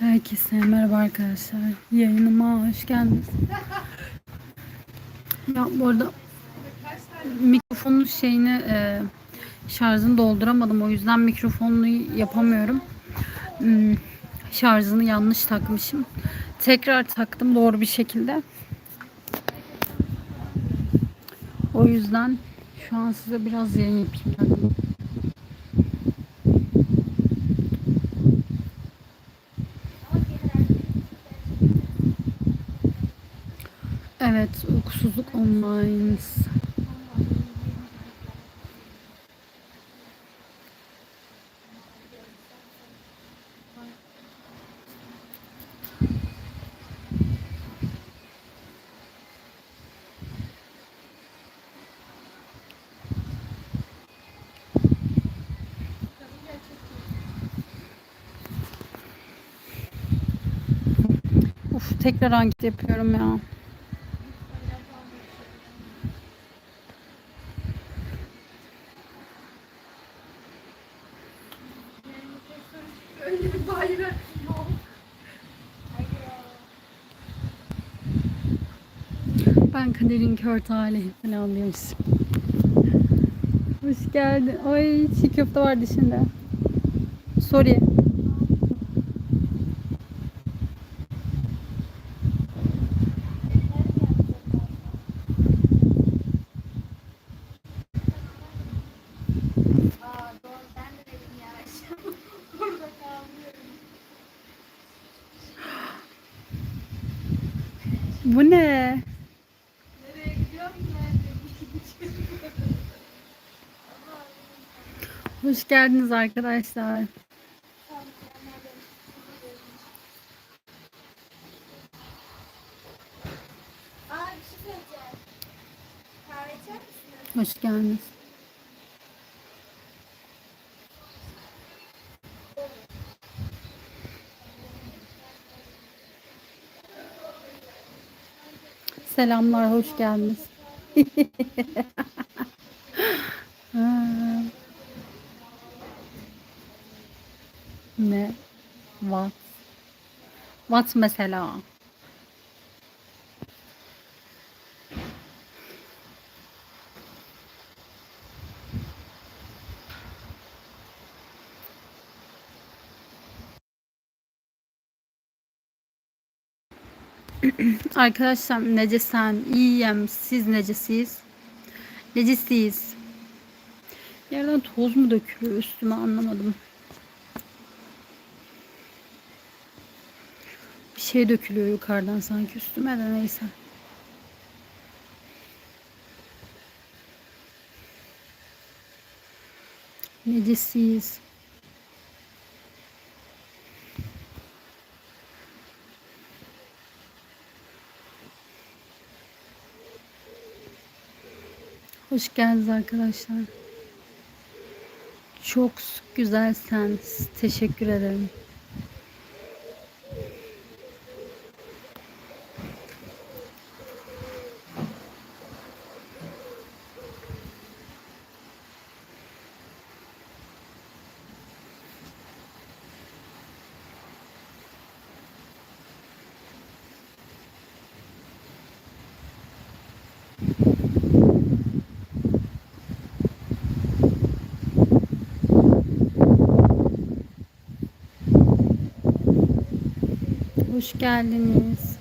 Herkese merhaba arkadaşlar. Yayınıma hoş geldiniz. Ya bu arada mikrofonun şeyini e, şarjını dolduramadım. O yüzden mikrofonlu yapamıyorum. Hmm, şarjını yanlış takmışım. Tekrar taktım doğru bir şekilde. O yüzden şu an size biraz yayın yapayım. dedim. Evet, uykusuzluk online. Uf, tekrar anket yapıyorum ya. Ben kaderin kör talihi falan diyoruz. Hoş geldin. Ay çiğ köfte var dışında. Sorry. Aa doğru ben de dedim ya. Burada kalmıyorum. Bu ne? Nereye gidiyorum Hoş geldiniz arkadaşlar. Şey? Hoş geldiniz. Selamlar, hoş geldiniz. Ne? What? What mesela? Arkadaşlar necesen iyiyim. Siz necesiyiz necesiyiz yerden toz mu dökülüyor üstüme anlamadım. Bir şey dökülüyor yukarıdan sanki üstüme de neyse. Necesiyiz Hoş geldiniz arkadaşlar. Çok güzelsen teşekkür ederim. Hoş geldiniz.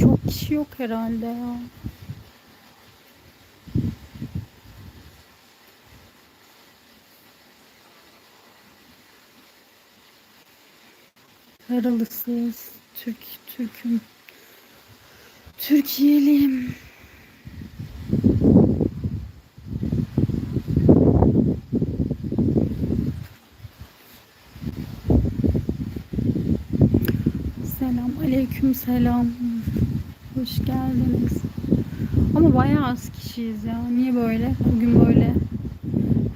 Çok kişi yok herhalde ya. Karalısız. Türk, Türk'üm. Türkiye'liyim. Selam, aleyküm selam. Hoş geldiniz. Ama bayağı az kişiyiz ya. Niye böyle? Bugün böyle.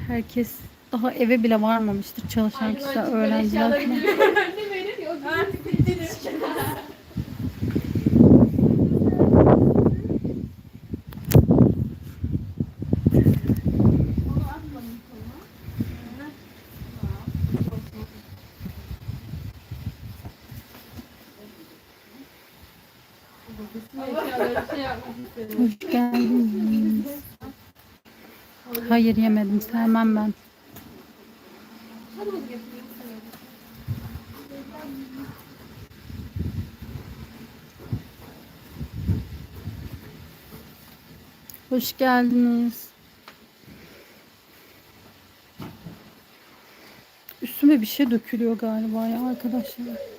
Herkes daha eve bile varmamıştır. Çalışan kişiler, öğrenciler falan. Anne verir ya. Artık bittiniz. Hoş geldiniz. Hayır yemedim. Sevmem ben. Hoş geldiniz. Üstüme bir şey dökülüyor galiba ya arkadaşlar.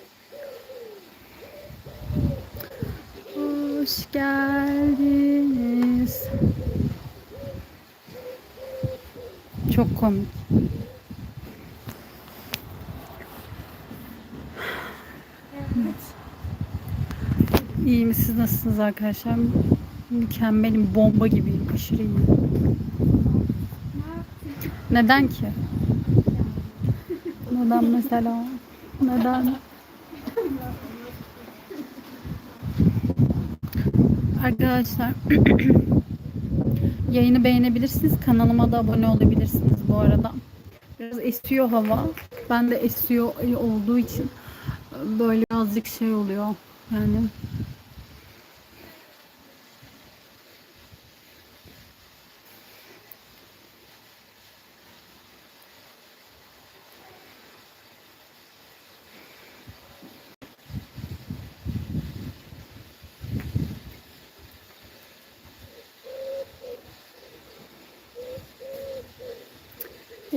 Geldiniz. Çok komik. İyi mi? Siz nasılsınız arkadaşlar? Mükemmelim. Bomba gibiyim. Aşırı iyiyim. Neden ki? Neden mesela? Neden? Arkadaşlar yayını beğenebilirsiniz. Kanalıma da abone olabilirsiniz bu arada. Biraz esiyor hava. Ben de esiyor olduğu için böyle birazcık şey oluyor. Yani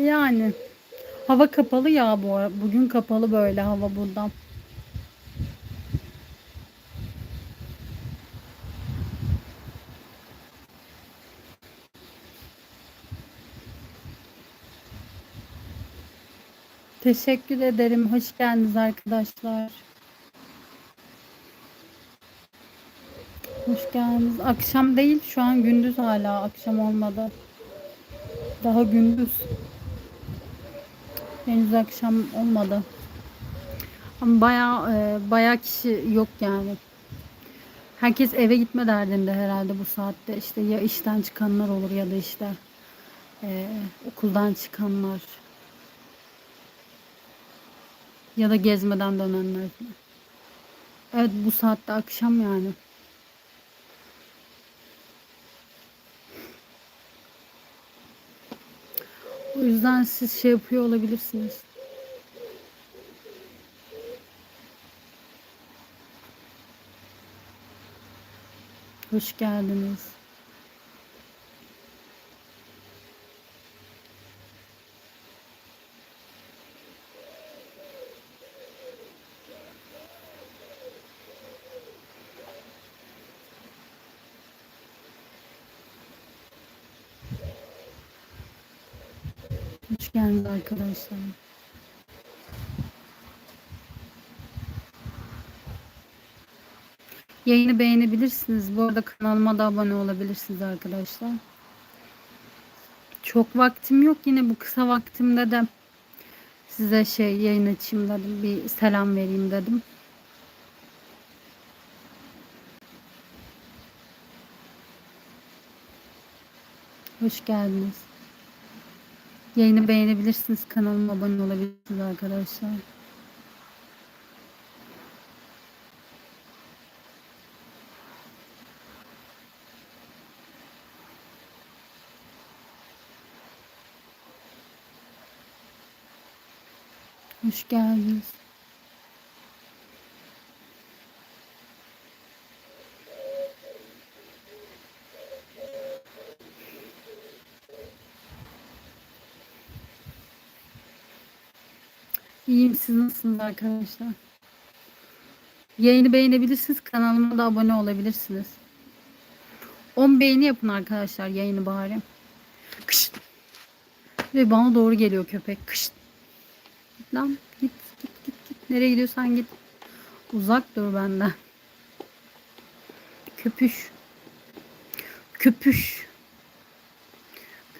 Yani hava kapalı ya bu. Bugün kapalı böyle hava buradan. Teşekkür ederim. Hoş geldiniz arkadaşlar. Hoş geldiniz. Akşam değil, şu an gündüz hala. Akşam olmadı. Daha gündüz. Henüz akşam olmadı. Ama bayağı e, bayağı kişi yok yani. Herkes eve gitme derdinde herhalde bu saatte. İşte ya işten çıkanlar olur ya da işte e, okuldan çıkanlar. Ya da gezmeden dönenler. Evet bu saatte akşam yani. O yüzden siz şey yapıyor olabilirsiniz. Hoş geldiniz. Geldiniz arkadaşlar. Yayını beğenebilirsiniz. Bu arada kanalıma da abone olabilirsiniz arkadaşlar. Çok vaktim yok. Yine bu kısa vaktimde de size şey yayın açayım dedim. Bir selam vereyim dedim. Hoş geldiniz. Yayını beğenebilirsiniz. Kanalıma abone olabilirsiniz arkadaşlar. Hoş geldiniz. İyiyim siz nasılsınız arkadaşlar? Yayını beğenebilirsiniz. Kanalıma da abone olabilirsiniz. 10 beğeni yapın arkadaşlar yayını bari. Kışt. Ve bana doğru geliyor köpek. Kışt. Lan git git git git. Nereye gidiyorsan git. Uzak dur benden. Köpüş. Köpüş.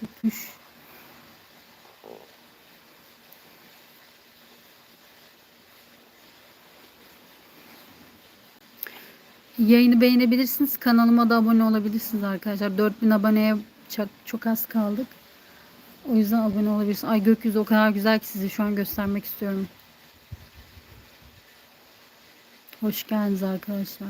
Köpüş. Yayını beğenebilirsiniz. Kanalıma da abone olabilirsiniz arkadaşlar. 4000 aboneye çok, çok az kaldık. O yüzden abone olabilirsiniz. Ay gökyüzü o kadar güzel ki size şu an göstermek istiyorum. Hoş geldiniz arkadaşlar.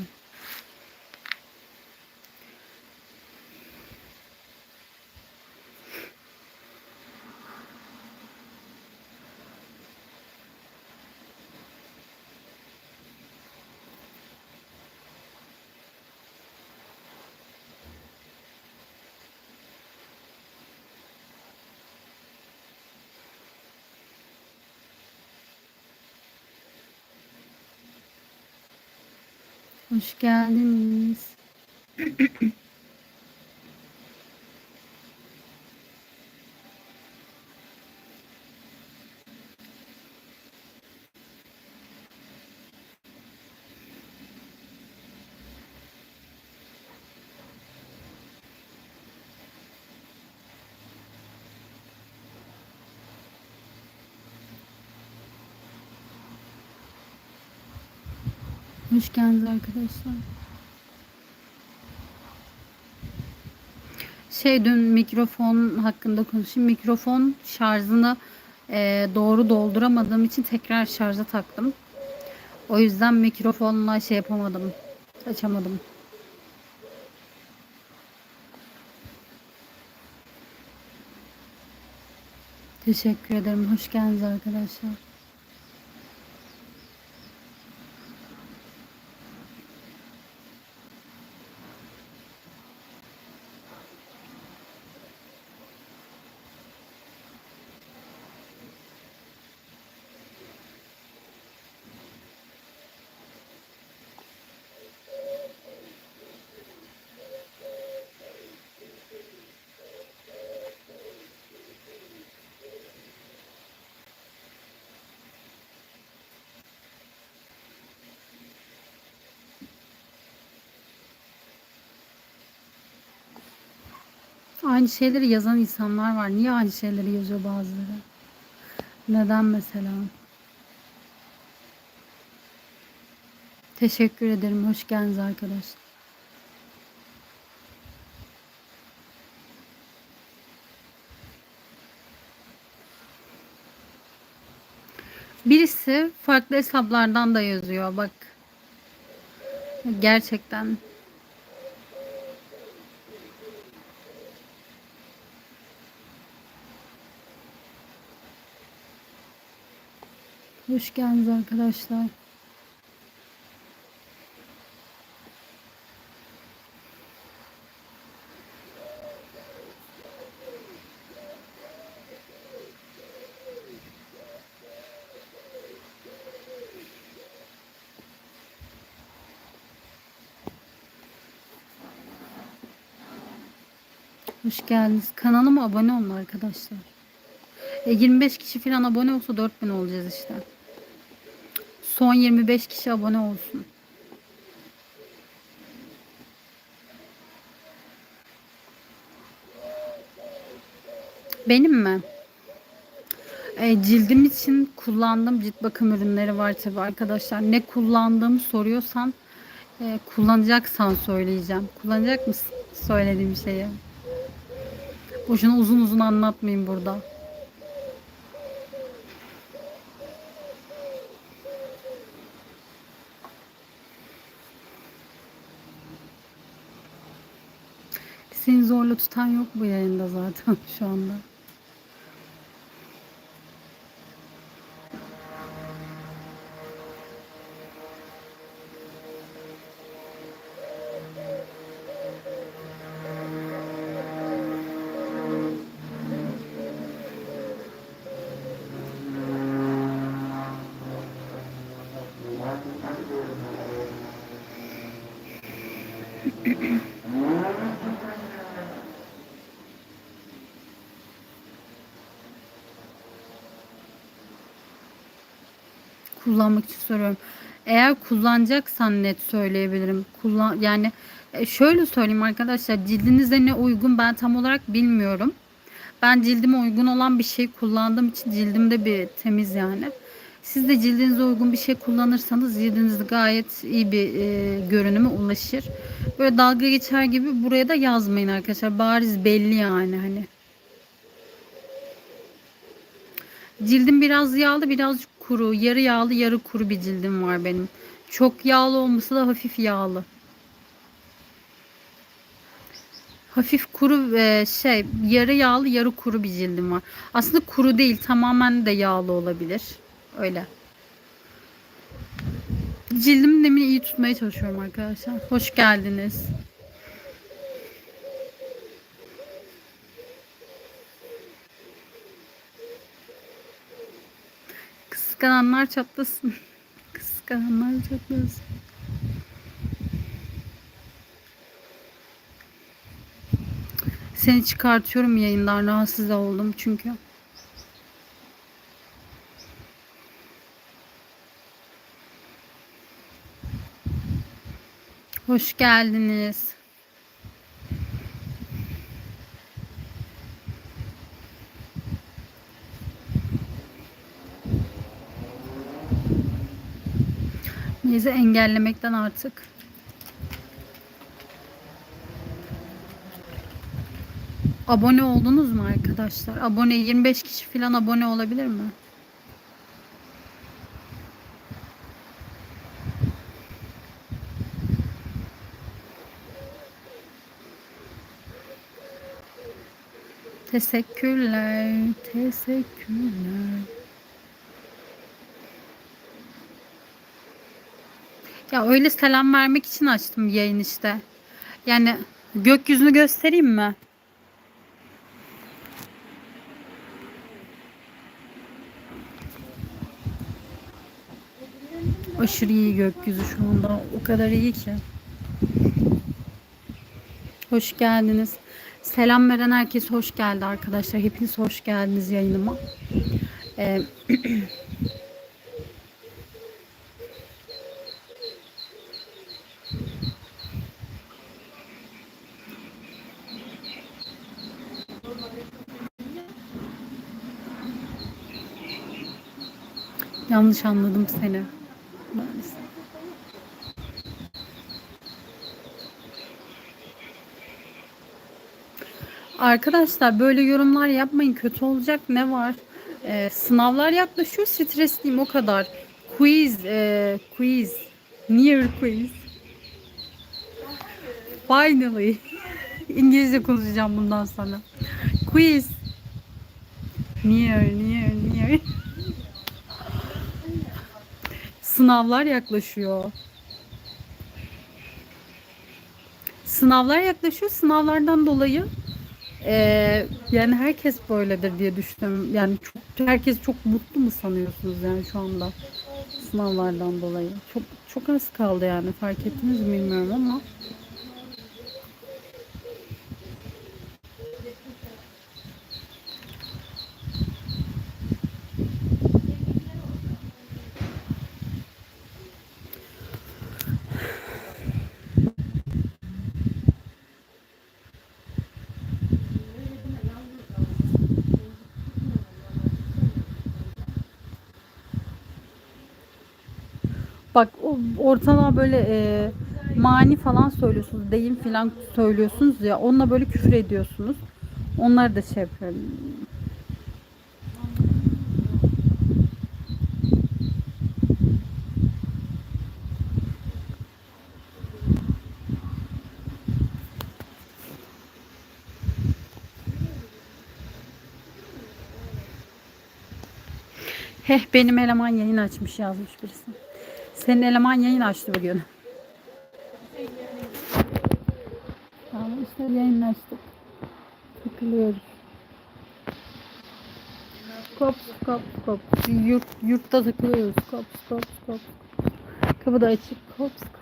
Hoş geldiniz. Hoş geldiniz arkadaşlar. Şey dün mikrofon hakkında konuşayım. Mikrofon şarjını e, doğru dolduramadığım için tekrar şarja taktım. O yüzden mikrofonla şey yapamadım. Açamadım. Teşekkür ederim. Hoş geldiniz arkadaşlar. Aynı şeyleri yazan insanlar var. Niye aynı şeyleri yazıyor bazıları? Neden mesela? Teşekkür ederim. Hoş geldiniz arkadaşlar. Birisi farklı hesaplardan da yazıyor. Bak. Gerçekten. Hoş geldiniz arkadaşlar. Hoş geldiniz. Kanalıma abone olun arkadaşlar. E, 25 kişi falan abone olsa 4000 olacağız işte. Son 25 kişi abone olsun. Benim mi? E, cildim için kullandığım cilt bakım ürünleri var tabi arkadaşlar. Ne kullandığımı soruyorsan e, kullanacaksan söyleyeceğim. Kullanacak mısın söylediğim şeyi? Boşuna uzun uzun anlatmayayım burada. Seni zorla tutan yok bu yayında zaten şu anda. Kullanmak için soruyorum. Eğer kullanacaksan net söyleyebilirim. Kullan yani e, şöyle söyleyeyim arkadaşlar cildinize ne uygun ben tam olarak bilmiyorum. Ben cildime uygun olan bir şey kullandığım için cildimde bir temiz yani. Siz de cildinize uygun bir şey kullanırsanız cildiniz gayet iyi bir e, görünüme ulaşır. Böyle dalga geçer gibi buraya da yazmayın arkadaşlar. Bariz belli yani hani. Cildim biraz yağlı, birazcık kuru. Yarı yağlı, yarı kuru bir cildim var benim. Çok yağlı olması da hafif yağlı. Hafif kuru e, şey, yarı yağlı, yarı kuru bir cildim var. Aslında kuru değil, tamamen de yağlı olabilir. Öyle. Cildimin nemini iyi tutmaya çalışıyorum arkadaşlar. Hoş geldiniz. Kıskananlar çatlasın. Kıskananlar çatlasın. Seni çıkartıyorum yayından rahatsız oldum çünkü. Hoş geldiniz. Bizi engellemekten artık. Abone oldunuz mu arkadaşlar? Abone 25 kişi falan abone olabilir mi? Teşekkürler, teşekkürler. Ya öyle selam vermek için açtım yayın işte. Yani gökyüzünü göstereyim mi? Aşırı iyi gökyüzü şu anda. O kadar iyi ki. Hoş geldiniz. Selam veren herkes hoş geldi arkadaşlar. Hepiniz hoş geldiniz yayınıma. Ee, yanlış anladım seni. Arkadaşlar böyle yorumlar yapmayın. Kötü olacak ne var? Ee, sınavlar yaklaşıyor. Stresliyim o kadar. Quiz, e, quiz. Near quiz. Finally. İngilizce konuşacağım bundan sonra. Quiz. Near, near, near. Sınavlar yaklaşıyor. Sınavlar yaklaşıyor. Sınavlardan dolayı eee, yani herkes böyledir diye düşünüyorum. Yani çok, herkes çok mutlu mu sanıyorsunuz yani şu anda sınavlardan dolayı? Çok çok az kaldı yani fark ettiniz mi bilmiyorum ama. Bak ortalığa böyle e, mani falan söylüyorsunuz, deyim falan söylüyorsunuz ya onunla böyle küfür ediyorsunuz. Onları da şey yapıyorum. Heh benim eleman yayın açmış yazmış birisi. Senin eleman yayın açtı bugün. Tamam işte yayın açtık. Takılıyoruz. Kop kop kop. Yurt, yurtta takılıyoruz. Kop kop kop. Kapı da açık. Kop kop.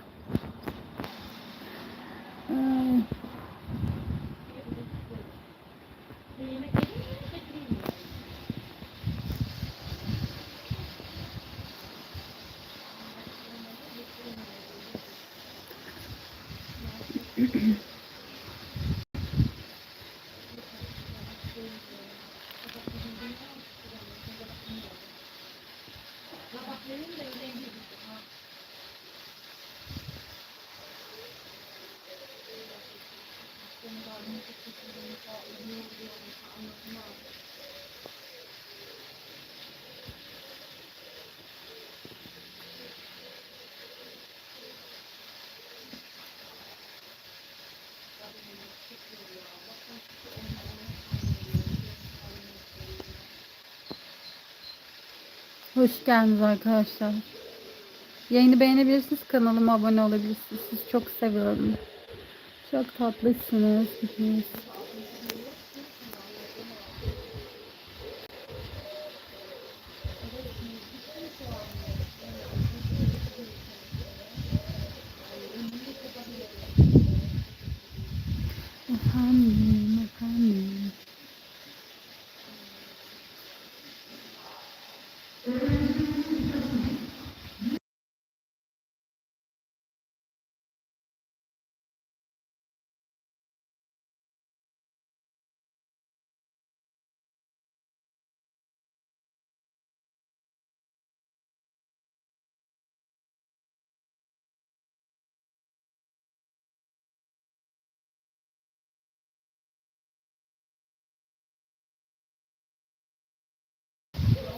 mm-hmm. Hoş geldiniz arkadaşlar. Yayını beğenebilirsiniz, kanalıma abone olabilirsiniz. Sizi çok seviyorum. Çok tatlısınız.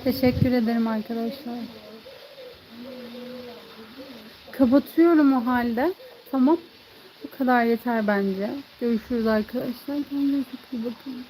Teşekkür ederim arkadaşlar. Kapatıyorum o halde. Tamam. Bu kadar yeter bence. Görüşürüz arkadaşlar. Kendinize çok iyi bakın.